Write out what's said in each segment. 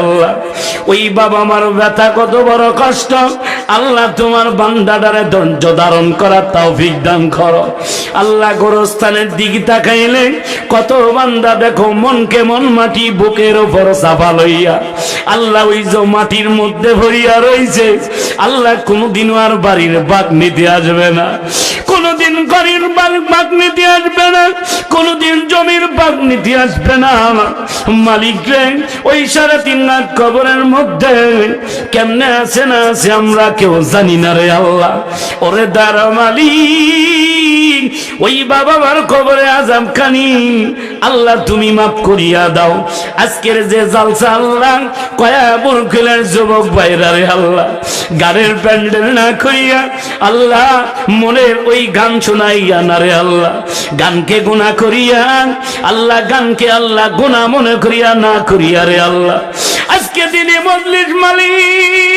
আল্লাহ। ওই বাবা ব্যথা কত বড় কষ্ট। আল্লাহ তোমার বান্দাটারে ধৈর্য ধারণ আল্লাহ গোরস্থানের তাকাইলে কত বান্দা দেখো মন মাটি বুকের ওপর চাপা লইয়া। আল্লাহ ওই যে মাটির মধ্যে ভরিয়া রইছে। আল্লাহ কোনোদিনও আর বাড়ির বাঘ নিতে আসবে না। কোনোদিন বাড়ির বাঘ নিতে আসবে না। কোনোদিন জমির বাগ নিতে আসবে না। মালিক রে, ওই সারা তিন লাখ কবরের মধ্যে কেমনে আছে না আছে আমরা কেউ জানি না রে আল্লাহ। ওরে দাঁড়া মালিক, ওই বাবা মার কবরে আজাম খানি। আল্লাহ তুমি মাফ করিয়া দাও। আজকের যে জালসা আল্লাহ, কয়া বুরকুলের যুবক ভাইরা রে আল্লাহ গানের প্যান্ডেল না করিয়া আল্লাহ মনের ওই গান শোনাইয়া না রে আল্লাহ, গানকে গুণা করিয়া, আল্লাহ গানকে আল্লাহ গুণা মনে করিয়া না করিয়া রে আল্লাহ। আজকে দিনে মজলিস মালিক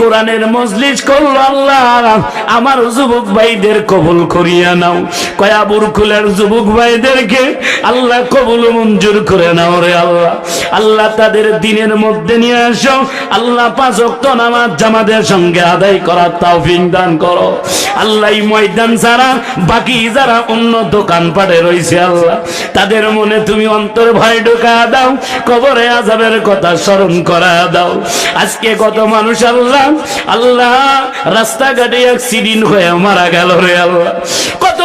কোরআনের মজলিস করল আল্লাহ। আমার যুবক ভাইদের কবুল করিয়া নাও। কয়াবুর কুলের যুবক ভাইদেরকে আল্লাহ কবুল মঞ্জুর করে নাও রে আল্লাহ। আল্লাহ তাদের দিনের মধ্যে নিয়ে আসো। আল্লাহ পাঁচ অক্ত নামাজ জামাতের সঙ্গে আদায় করার তৌফিক দান করো। আল্লাহ ময়দান ছাড়া বাকি যারা অন্য দোকান পাটে রয়েছে আল্লাহ, তাদের মনে তুমি অন্তর ভয় ঢোকা দাও, কবরে আজাবের কথা স্মরণ করা দাও। আজকে কত মানুষ আল্লাহ আল্লাহ রাস্তাঘাটে অ্যাক্সিডেন্ট হয়ে মারা গেল রে আল্লাহ। কত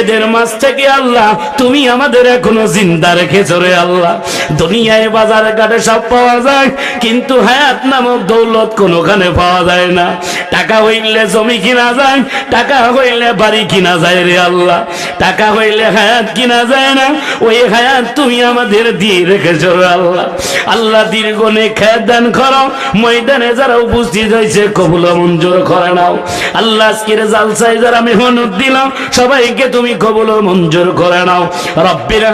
এদের মাঝ থেকে আল্লাহ, তুমি আমাদের এখনও জিন্দা রেখেছো রে আল্লাহ। দুনিয়ায় বাজার ঘাটে সব পাওয়া যায়, কিন্তু হায়াত নামক দৌলত কোনোখানে পাওয়া যায় না। টাকা হইলে জমি কিনা যায়, টাকা হইলে বাড়ি কিনা যায় রে আল্লাহ। টাকা হইলে হায়াত কিনা যায় না, ওই হায়াত তুমি আমাদের দিয়ে রেখেছো রে আল্লাহ। আল্লাহ দীর্ঘনে খেয়ে দান করো, ময়দানে যারা উপস্থিত হয়েছে কবুল মঞ্জুর করে নাও। আল্লাহ আজকের জালসায় যারা মেহনত দিলাম সবাইকে তুমি কবুল মঞ্জুর করে নাও। রব্বির